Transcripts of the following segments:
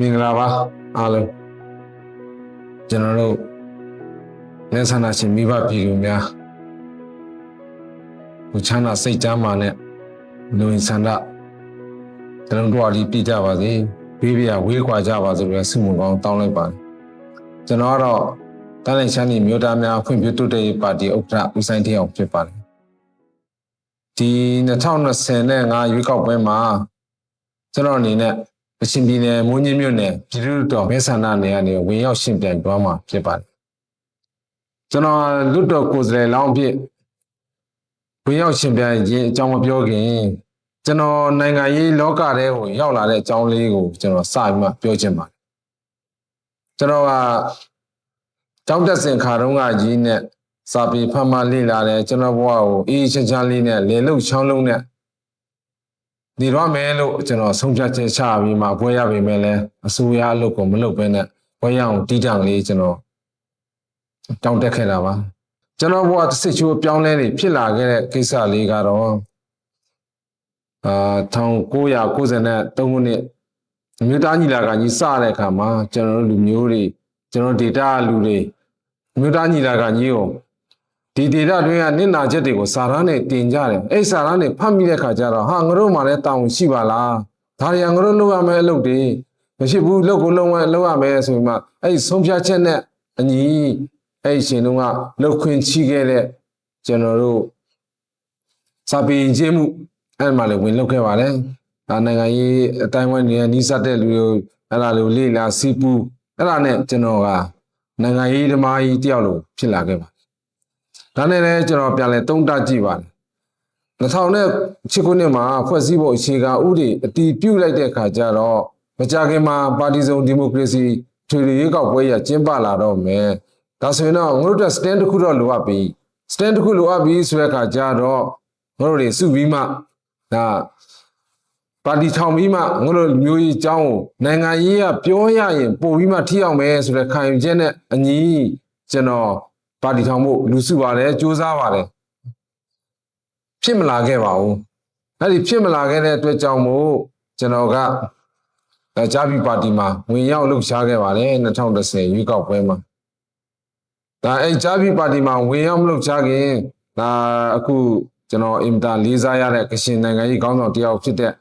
မင်္ဂလာပါအားလုံးကျွန်တော်တို့လက်ဆန္ဒရှင်မိဘပြည်သူများဟိုချမ်းသာစိတ်ကြမ်းမာနဲ့လူဝင်ဆန္ဒကျွန်တော်တို့အလီပြကြပါစေဘေးပြဝေးခွာကြပါစေလို့ဆုမွန်ကောင်းတောင်းလိုက်ပါတယ်ကျွန်တော်ကတော့တန်းလိုက်ချမ်းနေမြို့သားများဖွံ့ဖြိုးတိုးတက်ရေးပါတီဥက္ကဋ္ဌဦးဆိုင်ထေအောင်ဖြစ်ပါတယ်ဒီ2025ရွေးကောက်ပွဲမှာကျွန်တော်အနေနဲ့ အရှင်ပြည်နယ်မွန်းကြီးမြို့နယ်ပြည်သူ့တော်မဲဆန္ဒနယ်ကနေဝင်ရောက်ရှင်ပြိုင်သွားမှာဖြစ်ပါတယ်ကျွန်တော်လွတ်တော်ကိုယ်စားလှယ်လောင်းအဖြစ်ဝင်ရောက်ရှင်ပြိုင်ခြင်းအကြောင်းမပြောခင်ကျွန်တော်နိုင်ငံရေးလောကထဲကိုရောက်လာတဲ့အကြောင်းလေးကိုကျွန်တော်စပြီးမှပြောချင်ပါတယ်ကျွန်တော်ကတောင်းတက်စင်ခါတုန်းကကြီးနဲ့စာပေဖတ်မှလေ့လာတယ်ကျွန်တော်ဘဝကိုအေးအေးချမ်းချမ်းလေးနဲ့လေလုတ်ချောင်းလုံးနဲ့ နေရမယ်လို့ကျွန်တော်ဆုံးဖြတ်ချက်ချပြီးမှဘွဲရပေမဲ့လည်းအစိုးရအလုပ်ကိုမလုပ်ဘဲနဲ့ဘွဲရအောင်တီးတံလေးကျွန်တော်တောင်းတက်ခဲ့တာပါကျွန်တော်ဘဝတစ်စစ်ချိုးပြောင်းလဲနေဖြစ်လာခဲ့တဲ့ကိစ္စလေးကတော့အာ1993ခုနှစ်အမျိုးသားညီလာခံကြီးစတဲ့အခါမှာကျွန်တော်တို့လူမျိုးတွေကျွန်တော်ဒေတာလူတွေအမျိုးသားညီလာခံကြီးကို ဒီဒေတာတွင်းကနစ်နာချက်တွေကိုစာရမ်းနဲ့တင်ကြတယ်အဲ့စာရမ်းတွေဖတ်မိတဲ့ခါကျတော့ဟာငါတို့မှလည်းတောင်းရှိပါလားဒါရီငါတို့လုပ်ရမယ့်အလုပ်တွေမရှိဘူးလုပ်ကိုလုပ်ရလုပ်ရမယ်ဆိုပြီးမှအဲ့ဆုံးဖြတ်ချက်နဲ့အညီအဲ့ဒီရှင်တုန်းကလှုပ်ခွင့်ချိခဲ့တဲ့ကျွန်တော်တို့စာပေချင်းမှုအဲ့မှာလည်းဝင်လုပ်ခဲ့ပါတယ်ဒါနိုင်ငံရေးအတိုင်းဝိုင်းနေနီးစပ်တဲ့လူတွေအဲ့ဒါလိုလေ့လာစီးပူးအဲ့ဒါနဲ့ကျွန်တော်ကနိုင်ငံရေးဓမ္မကြီးတယောက်လိုဖြစ်လာခဲ့ပါ ဒါနဲ့လည်းကျွန်တော်ပြန်လဲတုံးတကြည့်ပါတယ်2008ခုနှစ်မှာဖွဲ့စည်းဖို့အခြေခံဥပဒေအတည်ပြုလိုက်တဲ့အခါကျတော့မကြခင်မှာပါတီစုံဒီမိုကရေစီထွေထွေရွေးကောက်ပွဲရကျင်းပလာတော့မယ်ဒါဆိုရင်တော့ငါတို့တက် stand တစ်ခုတော့လိုအပ်ပြီ stand တစ်ခုလိုအပ်ပြီဆိုတဲ့အခါကျတော့ငါတို့တွေစုပြီးမှဒါပါတီထောင်ပြီးမှငါတို့မျိုးကြီးအကြောင်းကိုနိုင်ငံရေးကပြောရရင်ပို့ပြီးမှထိအောင်မယ်ဆိုတဲ့ခံယူချက်နဲ့အညီကျွန်တော် ပါတီထောင်ဖို့လူစုပါတယ်စူးစမ်းပါတယ်ဖြစ်မလာခဲ့ပါဘူးအဲ့ဒီဖြစ်မလာခဲ့တဲ့အတွက်ကြောင့်မို့ကျွန်တော်ကအဲဂျာဘီပါတီမှာဝင်ရောက်လှုပ်ရှားခဲ့ပါတယ်2010ရွေးကောက်ပွဲမှာဒါအဲဂျာဘီပါတီမှာဝင်ရောက်မလှုပ်ရှားခင်ဒါအခုကျွန်တော်အင်တာလေးစားရတဲ့ကရှင်နိုင်ငံရေးခေါင်းဆောင်တယောက်ဖြစ်တဲ့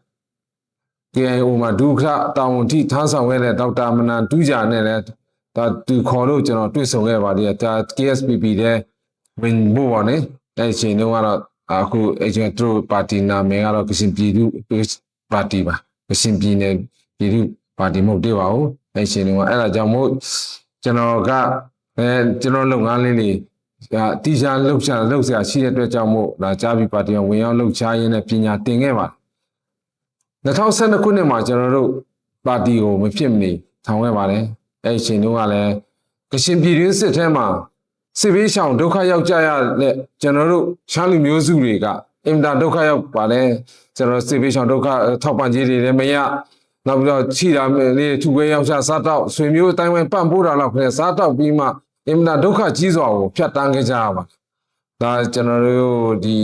KIO မှာဒုက္ခတာဝန်ထိထမ်းဆောင်ခဲ့တဲ့ဒေါက်တာမနန်တူးကြနဲ့လည်း ဒါသူခေါ်လို့ကျွန်တော်တွေ့ဆုံခဲ့ပါတယ်ဒါ KSPP တဲ့ဝင်ဖို့ပါနေအဲ့ဒီအချိန်တုန်းကတော့အခုအကျဉ်းသူပါတီနာမည်ကတော့ကရှင်ပြည်သူပါတီပါကရှင်ပြည်နယ်ပြည်သူပါတီမဟုတ်သေးပါဘူးအဲ့ဒီအချိန်တုန်းကအဲ့ဒါကြောင့်မို့ကျွန်တော်ကအဲကျွန်တော်လုပ်ငန်းလေးတွေဒါတီရှာလှုပ်ရှားလှုပ်ရှားရှိတဲ့အတွက်ကြောင့်မို့ဒါကြားပြီးပါတီကဝင်ရောက်လှုပ်ရှားရင်းနဲ့ပညာတင်ခဲ့ပါတယ်2012ခုနှစ်မှာကျွန်တော်တို့ပါတီကိုမဖြစ်မနေထောင်ခဲ့ပါတယ် အဲ့ဒီအချိန်တုန်းကလည်းကရှင်ပြည်တွင်းစစ်ထဲမှာစစ်ဘေးရှောင်ဒုက္ခရောက်ကြရတဲ့ကျွန်တော်တို့ရှမ်းလူမျိုးစုတွေကအင်တာဒုက္ခရောက်ပါတယ်ကျွန်တော်စစ်ဘေးရှောင်ဒုက္ခထောက်ပံ့ကြေးတွေလည်းမရနောက်ပြီးတော့ခြိတာလေးထုခွဲရောက်ချစားတော့ဆွေမျိုးအတိုင်းဝိုင်းပန့်ပိုးတာတော့ခင်စားတော့ပြီးမှအင်တာဒုက္ခကြီးစွာကိုဖြတ်တန်းခဲ့ကြရပါဒါကျွန်တော်တို့ဒီ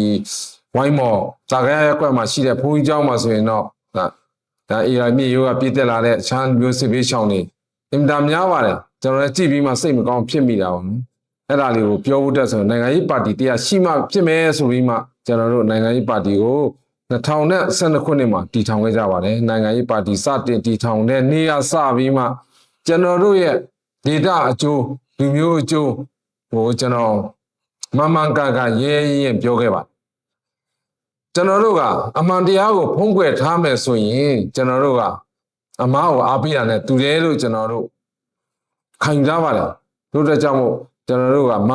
ဝိုင်းမော်ဇာကရရက်ကွက်မှာရှိတဲ့ဘုန်းကြီးကျောင်းမှာဆိုရင်တော့ဒါဒါအေရာမြေရိုးကပြည့်တက်လာတဲ့ချမ်းမျိုးစစ်ဘေးရှောင်တွေ အင်တာများပါတယ်ကျွန်တော်လည်းကြည့်ပြီးမှစိတ်မကောင်းဖြစ်မိတာပါနော်အဲ့ဒါလေးကိုပြောဖို့တက်ဆိုနိုင်ငံရေးပါတီတရားရှိမှဖြစ်မယ်ဆိုပြီးမှကျွန်တော်တို့နိုင်ငံရေးပါတီကို2012ခုနှစ်မှာတည်ထောင်ခဲ့ကြပါတယ်နိုင်ငံရေးပါတီစတင်တည်ထောင်တဲ့နေ့ကစပြီးမှကျွန်တော်တို့ရဲ့ဒေတာအကျိုးလူမျိုးအကျိုးဟိုကျွန်တော်မမှန်ကန်ကန်ရဲရဲရဲပြောခဲ့ပါကျွန်တော်တို့ကအမှန်တရားကိုဖုံးကွယ်ထားမယ်ဆိုရင်ကျွန်တော်တို့က အမားကိုအားပေးရတဲ့သူတယ်လို့ကျွန်တော်တို့ခံယူကြပါတယ်တို့တဲ့ကြောင့်မို့ကျွန်တော်တို့ကမ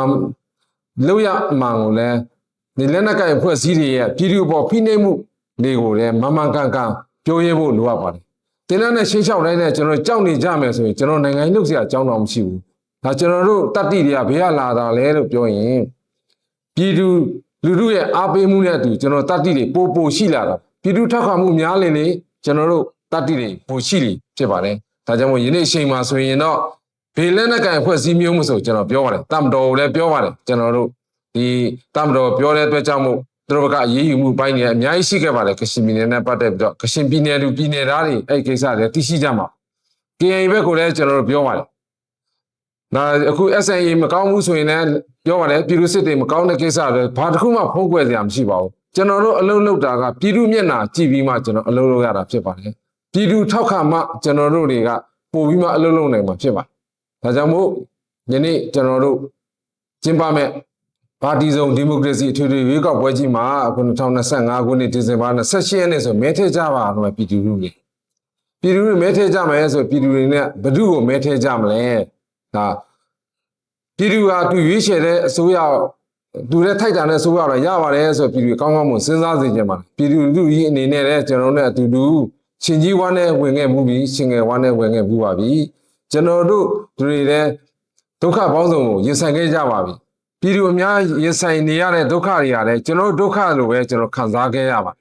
လောက်ရအမှန်ကိုလည်းဒီလက်နက်ကင်ဖွဲ့စည်းတွေရဲ့ပြည်သူပေါ်ဖိနှိပ်မှုတွေကိုလည်းမမှန်ကန်ကန်ပြောရဲဖို့လိုအပ်ပါတယ်တင်းနဲ့ရှင်းလျှောက်တိုင်းနဲ့ကျွန်တော်ကြောက်နေကြမယ်ဆိုရင်ကျွန်တော်နိုင်ငံရေးလုပ်စရာအကြောင်းတော်မရှိဘူးဒါကျွန်တော်တို့တတ္တိတွေကဘေးကလာတာလဲလို့ပြောရင်ပြည်သူလူထုရဲ့အားပေးမှုနဲ့အတူကျွန်တော်တတ္တိတွေပိုပိုရှိလာတာပြည်သူထောက်ခံမှုများလေလေကျွန်တော်တို့ တတ္တိတွေပိုရှိလိဖြစ်ပါတယ်ဒါကြောင့်မို့ယနေ့အချိန်မှာဆိုရင်တော့ဘေးလက်နက်ကင်ဖွဲ့စည်းမျိုးမဆိုကျွန်တော်ပြောပါတယ်တမတော်ကိုလည်းပြောပါတယ်ကျွန်တော်တို့ဒီတမတော်ပြောတဲ့အတွက်ကြောင့်မို့သူတို့ကအရေးယူမှုပိုင်းတွေအများကြီးရှိခဲ့ပါတယ်ကရှင်ပြည်နယ်နဲ့ပတ်သက်ပြီးတော့ကရှင်ပြည်နယ်လူပြည်နယ်သားတွေအဲ့ဒီကိစ္စတွေသိရှိကြမှာ KA ဘက်ကိုလည်းကျွန်တော်တို့ပြောပါတယ်ဒါအခု SNA မကောင်းဘူးဆိုရင်လည်းပြောပါတယ်ပြည်သူစစ်တွေမကောင်းတဲ့ကိစ္စတွေဘာတစ်ခုမှဖုံးကွယ်စရာမရှိပါဘူးကျွန်တော်တို့အလုပ်လုပ်တာကပြည်သူမျက်နှာကြည့်ပြီးမှကျွန်တော်အလုပ်လုပ်ရတာဖြစ်ပါတယ် ပြည်သူထောက်ခံမှကျွန်တော်တို့တွေကပို့ပြီးမှအလုပ်လုပ်နိုင်မှာဖြစ်ပါတယ်ဒါကြောင့်မို့ယနေ့ကျွန်တော်တို့ကျင်းပမဲ့ပါတီစုံဒီမိုကရေစီအထွေထွေရွေးကောက်ပွဲကြီးမှာအခု2025ခုနှစ်ဒီဇင်ဘာ28ရက်နေ့ဆိုမဲထည့်ကြပါတော့ပြည်သူလူတွေပြည်သူတွေမဲထဲကြမယ်ဆိုပြည်သူတွေနဲ့ဘယ်သူ့ကိုမဲထဲကြမလဲဒါပြည်သူကသူရွေးချယ်တဲ့အစိုးရသူလည်းထိုက်တာနဲ့အစိုးရတော့ရပါတယ်ဆိုပြည်သူကောင်းကောင်းမွန်စဉ်းစားစေချင်ပါတယ်ပြည်သူလူကြီးအနေနဲ့လည်းကျွန်တော်တို့နဲ့အတူတူ ရှင်ကြီးဝါနဲ့ဝင်ခဲ့မှုပြီးရှင်ငယ်ဝါနဲ့ဝင်ခဲ့မှုပါပြီကျွန်တော်တို့သူတွေလည်းဒုက္ခပေါင်းစုံကိုရင်ဆိုင်ခဲ့ကြပါပြီပြည်သူအများရင်ဆိုင်နေရတဲ့ဒုက္ခတွေကလည်းကျွန်တော်တို့ဒုက္ခလိုပဲကျွန်တော်ခံစားခဲ့ရပါတယ်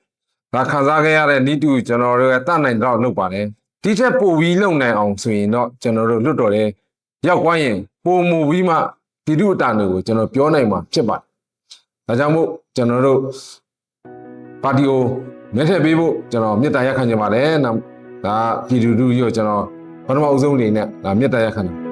ဒါခံစားခဲ့ရတဲ့ဤတူကျွန်တော်တို့ကတတ်နိုင်တော့လုပ်ပါတယ်ဒီထက်ပိုပြီးလုပ်နိုင်အောင်ဆိုရင်တော့ကျွန်တော်တို့လွတ်တော်လေးရောက်သွားရင်ပိုမူပြီးမှဒီလူအတန်တွေကိုကျွန်တော်ပြောနိုင်မှာဖြစ်ပါတယ်ဒါကြောင့်မို့ကျွန်တော်တို့ပါတီကို မြတ်ထည့်ပေးဖို့ကျွန်တော်မေတ္တာရက်ခံချင်ပါတယ်နောက်ဒါပြည်သူလူထုရောကျွန်တော်ပထမအဦးဆုံးအနေနဲ့ဒါမေတ္တာရက်ခံတယ်